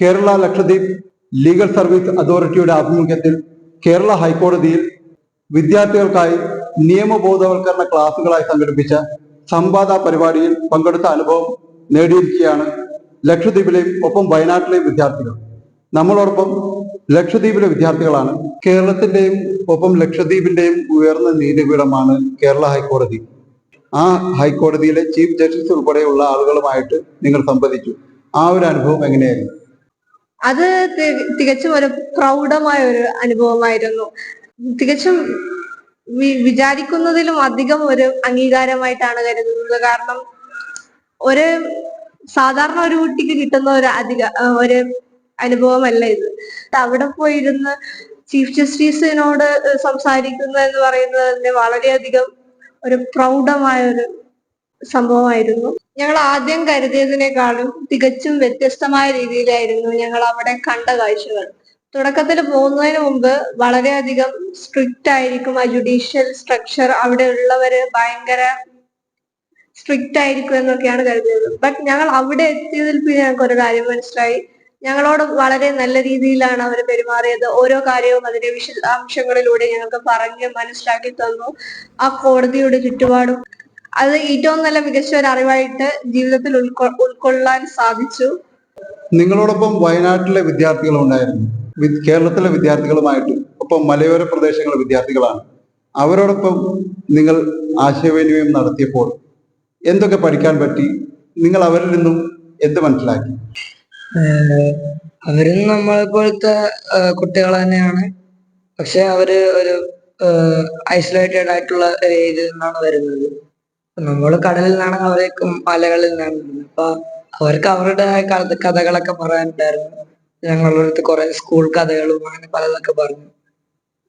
Kerala Lakshadweep legal service അതോറിറ്റിയുടെ ആഭിമുഖ്യത്തിൽ കേരള ഹൈക്കോടതിയിൽ വിദ്യാർത്ഥികൾക്കായി നിയമബോധവൽക്കരണ ക്ലാസുകളായി സംഘടിപ്പിച്ച സംവാദ പരിപാടിയിൽ പങ്കെടുത്ത അനുഭവം നേടിയിരിക്കുകയാണ് ലക്ഷദ്വീപിലെയും ഒപ്പം വയനാട്ടിലെയും വിദ്യാർത്ഥികൾ. നമ്മളോടൊപ്പം ലക്ഷദ്വീപിലെ വിദ്യാർത്ഥികളാണ്. കേരളത്തിന്റെയും ഒപ്പം ലക്ഷദ്വീപിന്റെയും ഉയർന്ന നീതിപീഠമാണ് കേരള ഹൈക്കോടതി. ആ ഹൈക്കോടതിയിലെ ചീഫ് ജസ്റ്റിസ് ഉൾപ്പെടെയുള്ള ആളുകളുമായിട്ട് നിങ്ങൾ സംവദിച്ചു. ആ ഒരു അനുഭവം എങ്ങനെയായിരുന്നു? അത് തികച്ചും ഒരു പ്രൗഢമായ ഒരു അനുഭവമായിരുന്നു. തികച്ചും വിചാരിക്കുന്നതിലും അധികം ഒരു അംഗീകാരമായിട്ടാണ് കരുതുന്നത്. കാരണം ഒരു സാധാരണ ഒരു കുട്ടിക്ക് കിട്ടുന്ന ഒരു അധിക ഒരു അനുഭവമല്ല ഇത്. അവിടെ പോയിരുന്ന് ചീഫ് ജസ്റ്റിസിനോട് സംസാരിക്കുന്നത് എന്ന് പറയുന്നത് വളരെയധികം ഒരു പ്രൗഢമായ ഒരു സംഭവമായിരുന്നു. ഞങ്ങൾ ആദ്യം കരുതിയതിനേക്കാളും തികച്ചും വ്യത്യസ്തമായ രീതിയിലായിരുന്നു ഞങ്ങൾ അവിടെ കണ്ട കാഴ്ചകൾ. തുടക്കത്തിൽ പോകുന്നതിന് മുമ്പ് വളരെയധികം സ്ട്രിക്റ്റ് ആയിരിക്കും ആ ജുഡീഷ്യൽ സ്ട്രക്ചർ അവിടെ ഉള്ളവര് ഭയങ്കര സ്ട്രിക്റ്റ് ആയിരിക്കും എന്നൊക്കെയാണ് കരുതിയത്. ബട്ട് ഞങ്ങൾ അവിടെ എത്തിയതിൽ പിന്നെ ഞങ്ങൾക്ക് ഒരു കാര്യം മനസ്സിലായി. ഞങ്ങളോട് വളരെ നല്ല രീതിയിലാണ് അവർ പെരുമാറിയത്. ഓരോ കാര്യവും അതിന്റെ വിശദാംശങ്ങളിലൂടെ ഞങ്ങൾക്ക് പറഞ്ഞ് മനസ്സിലാക്കി തന്നു. ആ കോടതിയുടെ ചുറ്റുപാടും അത് ഏറ്റവും നല്ല മികച്ച ഒരു അറിവായിട്ട് ജീവിതത്തിൽ ഉൾക്കൊ- ഉൾക്കൊള്ളാൻ സാധിച്ചു. നിങ്ങളോടൊപ്പം വയനാട്ടിലെ വിദ്യാർത്ഥികളും ഉണ്ടായിരുന്നു വി- കേരളത്തിലെ വിദ്യാർത്ഥികളുമായിട്ട് ഒപ്പം മലയോര പ്രദേശങ്ങളിലെ വിദ്യാർത്ഥികളാണ്. അവരോടൊപ്പം നിങ്ങൾ ആശയവിനിമയം നടത്തിയപ്പോൾ എന്തൊക്കെ പഠിക്കാൻ പറ്റി? നിങ്ങൾ അവരിൽ നിന്നും എന്ത് മനസ്സിലാക്കി? അവരും നമ്മളെ പോലത്തെ കുട്ടികൾ തന്നെയാണ്. പക്ഷെ അവർ ഒരു ഐസൊലേറ്റഡ് ആയിട്ടുള്ള ഒരു ഏരിയയിൽ നിന്നാണ് വരുന്നത്. നമ്മൾ കടലിൽ നിന്നാണ് അവരേക്കും മലകളിൽ നിന്നാണ് അപ്പൊ അവർക്ക് അവരുടെ കഥ കഥകളൊക്കെ പറയാനുണ്ടായിരുന്നു. ഞങ്ങളുടെ അടുത്ത് കുറെ സ്കൂൾ കഥകളും അങ്ങനെ പലതൊക്കെ പറഞ്ഞു.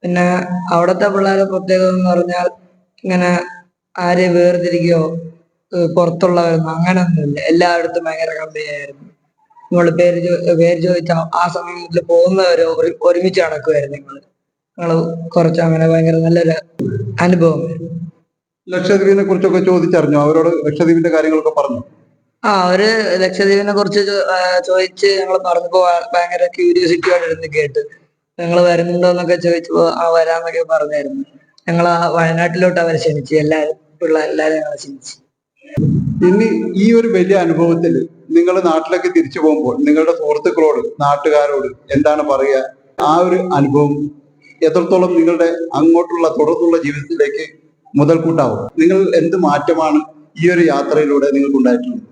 പിന്നെ അവിടുത്തെ പിള്ളേരെ പ്രത്യേകത എന്ന് പറഞ്ഞാൽ ഇങ്ങനെ ആരെ വേർതിരിക്കുകയോ പുറത്തുള്ളവരൊന്നും അങ്ങനെയൊന്നുമില്ല. എല്ലായിടത്തും ഭയങ്കര കമ്പനിയായിരുന്നു നമ്മൾ പേര് പേര് ചോദിച്ചാൽ ആ സമയത്തിൽ പോകുന്നവരോ ഒരു- ഒരുമിച്ച് നടക്കുമായിരുന്നു ഞങ്ങൾ ഞങ്ങൾ കുറച്ച് അങ്ങനെ ഭയങ്കര നല്ലൊരു അനുഭവമായിരുന്നു ലക്ഷദ്വീപിനെ കുറിച്ചൊക്കെ ചോദിച്ചറിഞ്ഞു? അവരോട് ലക്ഷദ്വീപിന്റെ കാര്യങ്ങളൊക്കെ പറഞ്ഞു? ആ അവർ ലക്ഷദ്വീപിനെ കുറിച്ച് ചോദിച്ച് ഞങ്ങൾ പറഞ്ഞപ്പോ ഭയങ്കര ക്യൂരിയോസിറ്റിയോടെ ഇരുന്ന് കേട്ട്. ഞങ്ങൾ വരുന്നുണ്ടോന്നൊക്കെ ചോദിച്ചപ്പോ ആ വരാന്നൊക്കെ പറഞ്ഞായിരുന്നു. ഞങ്ങൾ ആ വയനാട്ടിലോട്ട് അവരെ ക്ഷണിച്ചു. എല്ലാരും പിള്ളേർ എല്ലാരും ഞങ്ങളെ ക്ഷണിച്ചു. ഇനി ഈ ഒരു വലിയ അനുഭവത്തിൽ നിങ്ങൾ നാട്ടിലേക്ക് തിരിച്ചു പോകുമ്പോൾ നിങ്ങളുടെ സുഹൃത്തുക്കളോട് നാട്ടുകാരോട് എന്താണ് പറയുക ആ ഒരു അനുഭവം എത്രത്തോളം നിങ്ങളുടെ അങ്ങോട്ടുള്ള തുടർന്നുള്ള ജീവിതത്തിലേക്ക് മുതൽക്കൂട്ടാവും. നിങ്ങൾ എന്ത് മാറ്റമാണ് ഈ ഒരു യാത്രയിലൂടെ നിങ്ങൾക്ക് ഉണ്ടായിട്ടുള്ളത്?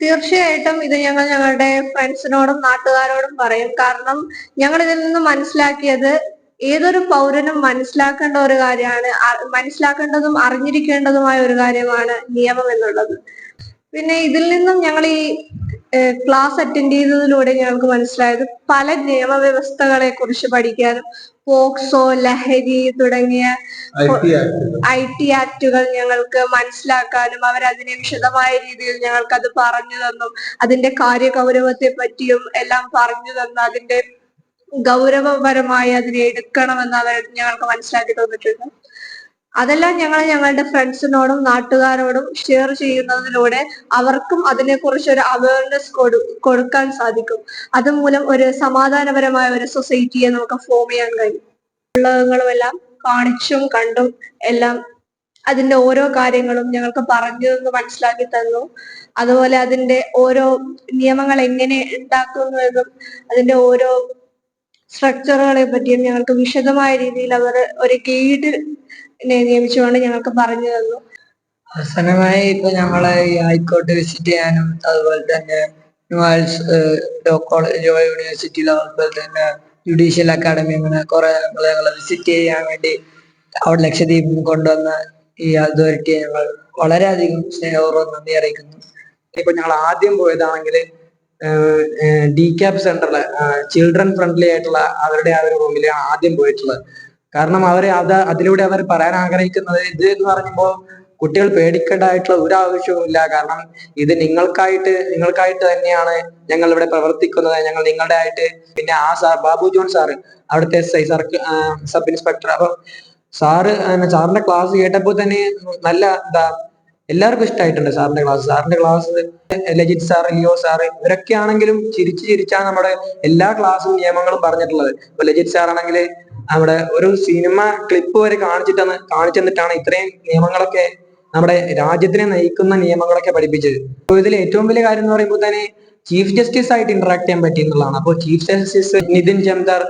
തീർച്ചയായിട്ടും ഇത് ഞങ്ങൾ ഞങ്ങളുടെ ഫ്രണ്ട്സിനോടും നാട്ടുകാരോടും പറയും. കാരണം ഞങ്ങൾ ഇതിൽ നിന്ന് മനസ്സിലാക്കിയത് ഏതൊരു പൗരനും മനസ്സിലാക്കേണ്ട ഒരു കാര്യമാണ് മനസ്സിലാക്കേണ്ടതും അറിഞ്ഞിരിക്കേണ്ടതുമായ ഒരു കാര്യമാണ് നിയമം എന്നുള്ളത്. പിന്നെ ഇതിൽ നിന്നും ഞങ്ങൾ ഈ ക്ലാസ് അറ്റൻഡ് ചെയ്തതിലൂടെ ഞങ്ങൾക്ക് മനസ്സിലായത് പല നിയമവ്യവസ്ഥകളെ കുറിച്ച് പഠിക്കാനും പോക്സോ ലഹരി തുടങ്ങിയ ഐ ടി ആക്ടുകൾ. ഞങ്ങൾക്ക് മനസ്സിലാക്കാനും അവരതിനെ വിശദമായ രീതിയിൽ ഞങ്ങൾക്ക് അത് പറഞ്ഞു തന്നും. അതിന്റെ കാര്യഗൗരവത്തെ പറ്റിയും എല്ലാം പറഞ്ഞു തന്നു. അതിന്റെ ഗൗരവപരമായി അതിനെ എടുക്കണമെന്ന് അവർ ഞങ്ങൾക്ക് മനസ്സിലാക്കി തന്നിട്ടുണ്ട്. അതെല്ലാം ഞങ്ങൾ ഞങ്ങളുടെ ഫ്രണ്ട്സിനോടും നാട്ടുകാരോടും ഷെയർ ചെയ്യുന്നതിലൂടെ അവർക്കും അതിനെക്കുറിച്ച് ഒരു അവയർനെസ് കൊടുക്കാൻ സാധിക്കും. അതുമൂലം ഒരു സമാധാനപരമായ ഒരു സൊസൈറ്റിയെ നമുക്ക് ഫോം ചെയ്യാൻ കഴിയും. പുള്ളകങ്ങളും എല്ലാം കാണിച്ചും കണ്ടും എല്ലാം അതിന്റെ ഓരോ കാര്യങ്ങളും ഞങ്ങൾക്ക് പറഞ്ഞു തന്നു മനസ്സിലാക്കി തന്നു. അതുപോലെ അതിന്റെ ഓരോ നിയമങ്ങൾ എങ്ങനെ ഉണ്ടാക്കുന്നു എന്നും അതിന്റെ ഓരോ സ്ട്രക്ചറുകളെ പറ്റിയും ഞങ്ങൾക്ക് വിശദമായ രീതിയിൽ അവർ ഒരു ഗൈഡ് നിയമിച്ചുകൊണ്ട് ഞങ്ങൾക്ക് പറഞ്ഞു തന്നു. അവസാനമായി ഇപ്പൊ ഞങ്ങളെ ഈ ഹൈക്കോർട്ട് വിസിറ്റ് ചെയ്യാനും അതുപോലെ തന്നെ ന്യൂവാൽസ് ലോ കോളേജ് യൂണിവേഴ്സിറ്റിയിലോ അതുപോലെ തന്നെ ജുഡീഷ്യൽ അക്കാഡമി അങ്ങനെ കുറെ ഞങ്ങളെ വിസിറ്റ് ചെയ്യാൻ വേണ്ടി അവിടെ ലക്ഷദ്വീപിൽ കൊണ്ടുവന്ന ഈ അതോറിറ്റിയെ ഞങ്ങൾ വളരെയധികം സ്നേഹപൂർവം നന്ദി അറിയിക്കുന്നു. ഇപ്പൊ ഞങ്ങൾ ആദ്യം പോയതാണെങ്കിൽ ഡി ക്യാപ് സെന്ററിൽ ചിൽഡ്രൻ ഫ്രണ്ട്ലി ആയിട്ടുള്ള അവരുടെ ആ ഒരു റൂമിലാണ് ആദ്യം പോയിട്ടുള്ളത്. കാരണം അവർ അത് അതിലൂടെ അവർ പറയാൻ ആഗ്രഹിക്കുന്നത് ഇത് എന്ന് പറയുമ്പോൾ കുട്ടികൾ പേടിക്കേണ്ടതായിട്ടുള്ള ഒരു ആവശ്യവും ഇല്ല. കാരണം ഇത് നിങ്ങൾക്കായിട്ട് നിങ്ങൾക്കായിട്ട് തന്നെയാണ് ഞങ്ങൾ ഇവിടെ പ്രവർത്തിക്കുന്നത്. ഞങ്ങൾ നിങ്ങളുടെ ആയിട്ട് പിന്നെ ആ സാർ ബാബു ജോൺ സാറ് അവിടുത്തെ എസ് ഐ സാർക്ക് സബ് ഇൻസ്പെക്ടർ. അപ്പൊ സാറ് സാറിന്റെ ക്ലാസ് കേട്ടപ്പോൾ തന്നെ നല്ല എന്താ എല്ലാവർക്കും ഇഷ്ടമായിട്ടുണ്ട് സാറിന്റെ ക്ലാസ്. സാറിന്റെ class Lajith sir Leo sir ഇവരൊക്കെ ആണെങ്കിലും ചിരിച്ച് ചിരിച്ചാണ് നമ്മുടെ എല്ലാ ക്ലാസ്സും നിയമങ്ങളും പറഞ്ഞിട്ടുള്ളത്. ഇപ്പൊ ലജിത് സാർ ആണെങ്കിൽ നമ്മുടെ ഒരു സിനിമ ക്ലിപ്പ് വരെ കാണിച്ചിട്ടാണ് കാണിച്ചു തന്നിട്ടാണ് ഇത്രയും നിയമങ്ങളൊക്കെ നമ്മുടെ രാജ്യത്തിനെ നയിക്കുന്ന നിയമങ്ങളൊക്കെ പഠിപ്പിച്ചത്. അപ്പൊ ഇതിൽ ഏറ്റവും വലിയ കാര്യം എന്ന് പറയുമ്പോൾ തന്നെ ചീഫ് ജസ്റ്റിസ് ആയിട്ട് ഇന്ററാക്ട് ചെയ്യാൻ പറ്റി എന്നുള്ളതാണ്. അപ്പോൾ chief justice Nitin Jamdar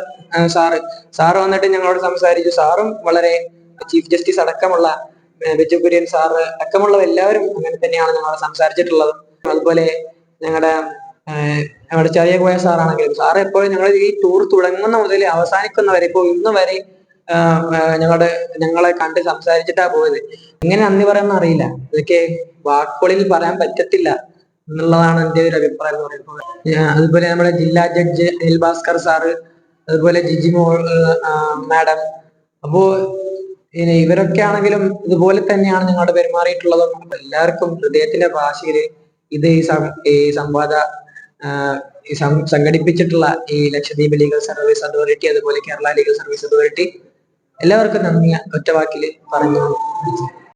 sir sir വന്നിട്ട് ഞങ്ങളോട് സംസാരിച്ചു. സാറും വളരെ ചീഫ് ജസ്റ്റിസ് അടക്കമുള്ള ബെജു കുര്യൻ സാറ് അടക്കമുള്ള എല്ലാവരും അങ്ങനെ തന്നെയാണ് ഞങ്ങളോട് സംസാരിച്ചിട്ടുള്ളത്. അതുപോലെ ഞങ്ങളുടെ ഞങ്ങളുടെ ചെറിയ കോയ സാറാണെങ്കിലും സാറ് എപ്പോഴും ഞങ്ങൾ ഈ ടൂർ തുടങ്ങുന്ന മുതൽ അവസാനിക്കുന്ന വരെ ഇപ്പോൾ ഇന്ന് വരെ ഞങ്ങളുടെ ഞങ്ങളെ കണ്ട് സംസാരിച്ചിട്ടാ പോയത്. എങ്ങനെ നന്ദി പറയാൻ അറിയില്ല. ഇതൊക്കെ വാക്കുകളിൽ പറയാൻ പറ്റത്തില്ല എന്നുള്ളതാണ് എന്റെ ഒരു അഭിപ്രായം എന്ന് പറയുന്നത്. അതുപോലെ നമ്മുടെ ജില്ലാ ജഡ്ജ് അനിൽ ഭാസ്കർ സാറ് അതുപോലെ ജിജി മോൾ മാഡം. അപ്പോ ഇനി ഇവരൊക്കെ ആണെങ്കിലും ഇതുപോലെ തന്നെയാണ് ഞങ്ങളുടെ പെരുമാറിയിട്ടുള്ളതും എല്ലാവർക്കും ഹൃദയത്തിന്റെ ഭാഷയിൽ ഇത് ഈ സംവാദ സംഘടിപ്പിച്ചിട്ടുള്ള ഈ ലക്ഷദ്വീപ് ലീഗൽ സർവീസ് അതോറിറ്റി അതുപോലെ കേരള ലീഗൽ സർവീസ് അതോറിറ്റി എല്ലാവർക്കും നന്ദി. ഒറ്റവാക്കിൽ പറഞ്ഞു